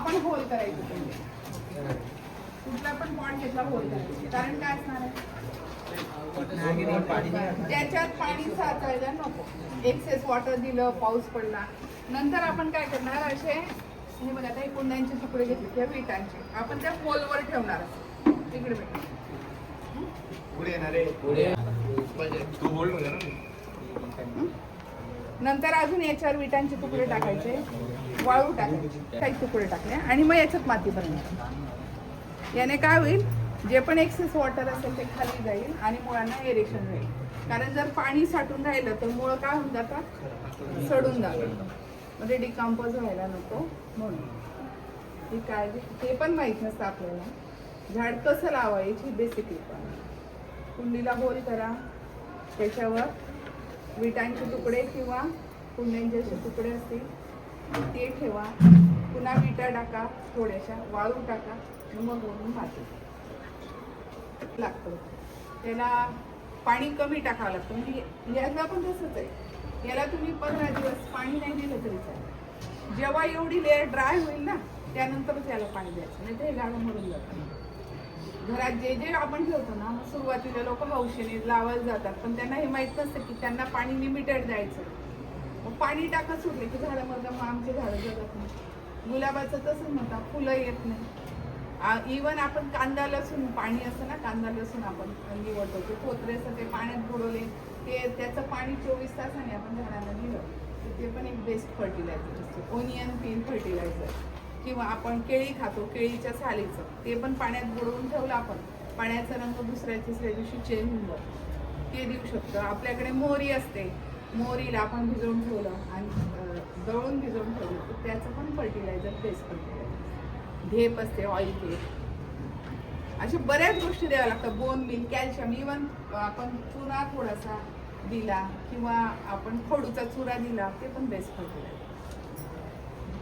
आपण होल करायचं कुठला पण पॉट घेतला होल करायचं. कारण काय असणार आहे? त्याच्यात पाणी साचायला नको. एक्सेस वॉटर दिलं पाऊस पडला. नंतर आपण काय करणार? असे हे बघा आता हे कुंड्यांचे तुकडे घेतले किंवा विटांचे. आपण त्या होलवर ठेवणार तिकडे पुढे येणारे तू बोल ना. नंतर अजून याच्यावर विटांचे तुकडे टाकायचे. वाळू टाकले. काही तुकडे टाकले. आणि मग याच्यात माती भरणार. याने काय होईल? जे पण एक्सेस वॉटर असेल ते खाली जाईल आणि मुळांना एरेक्शन होईल. कारण जर पाणी साठून राहिलं तर मुळं काय होऊन जातात? सडून जातात. म्हणजे डिकम्पोज व्हायला नको म्हणून. ही काळजी ते पण माहीत नसतं आपल्याला. झाड कसं लावायची बेसिकली पण. कुंडीला होल करा. त्याच्यावर विटांचे तुकडे किंवा कुंड्यांचे असे तुकडे असतील. ते ठेवा. पुन्हा विटा टाका थोड्याशा. वाळू टाका. मग वरून माती लागतं. त्याला पाणी कमी टाकावं लागतं. म्हणजे याला पण तसंच आहे. याला तुम्ही पंधरा दिवस पाणी नाही दिलं तरी चालेल. जेव्हा एवढी लेअर ड्राय होईल ना त्यानंतरच याला पाणी द्यायचं. नाही तर हे झाडं मरून जातं. घरात जे जे आपण ठेवतो ना मग सुरुवातीला लोक हौशेने लावायला जातात. पण त्यांना हे माहीत नसतं की त्यांना पाणी लिमिटेड द्यायचं. मग पाणी टाकत सोडले की झाडं मग मग आमचे झाडं जगत नाही. गुलाबाचं तसंच म्हणतात फुलं येत नाही. इवन आपण कांदा लसूण पाणी असतं ना कांदा लसूण आपण निवडतो ते पोत्रेचं ते पाण्यात बुडवले ते त्याचं पाणी चोवीस तासाने आपण झाडांना दिलं तर ते पण एक बेस्ट फर्टिलायझर असतो. ओनियन पीन फर्टिलायझर किंवा आपण केळी खातो केळीच्या सालीचं ते पण पाण्यात बुडवून ठेवलं आपण. पाण्याचा रंग दुसऱ्या तिसऱ्या दिवशी चेंज होऊन ते देऊ शकतो. आपल्याकडे मोहरी असते. मोहरीला आपण भिजवून ठेवलं आणि दळून भिजवून ठेवलं तर त्याचं पण फर्टिलायझर बेस्ट फर्टिलायझर ढेप असते ऑइल ढेप अशा बऱ्याच गोष्टी द्याव्या लागतात. बोन मिल कॅल्शियम इवन आपण चुना थोडासा दिला किंवा आपण खडूचा चुरा दिला ते पण बेस्ट फर्टिलायझर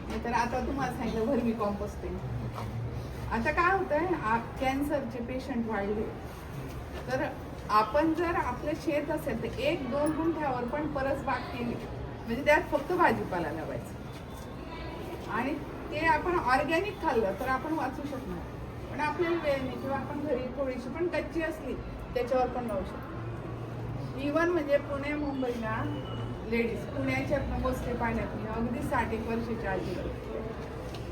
नाहीतर आता तुम्हाला सांगितलं व्हर्मी कॉम्पोस्टिंग आता काय होतं आहे कॅन्सरचे पेशंट वाढले. तर आपण जर आपलं शेत असेल तर एक दोन गुंठ्यावर पण परस बाग केली म्हणजे त्यात फक्त भाजीपाला लावायचा. आणि ते आपण ऑर्गॅनिक खाल्लं तर आपण वाचू शकणार. पण आपल्याला वेळ नाही किंवा आपण घरी थोडीशी पण कच्ची असली त्याच्यावर पण लावू शकतो इवन म्हणजे पुणे मुंबईला लेडीज पुण्याच्या मोस्टली पाण्यातून अगदी साठ एक वर्षाच्या आजी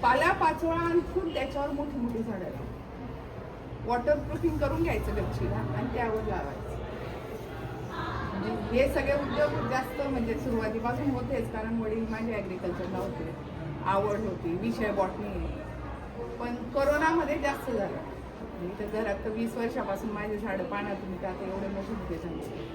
पाला पाचोळा खूप त्याच्यावर मोठी मोठी झाडं लावतात. वॉटर प्रूफिंग करून घ्यायचं गच्चीला आणि त्यावर लावायचं. म्हणजे हे सगळे उद्योग जास्त म्हणजे सुरुवातीपासून होतेच कारण वडील माझे ॲग्रिकल्चरला होते. आवड होती विषय बॉटनी पण कोरोनामध्ये जास्त झालं. तर घरात तर वीस वर्षापासून माझे झाडं पाण्यातून त्यात एवढे मोठे होते.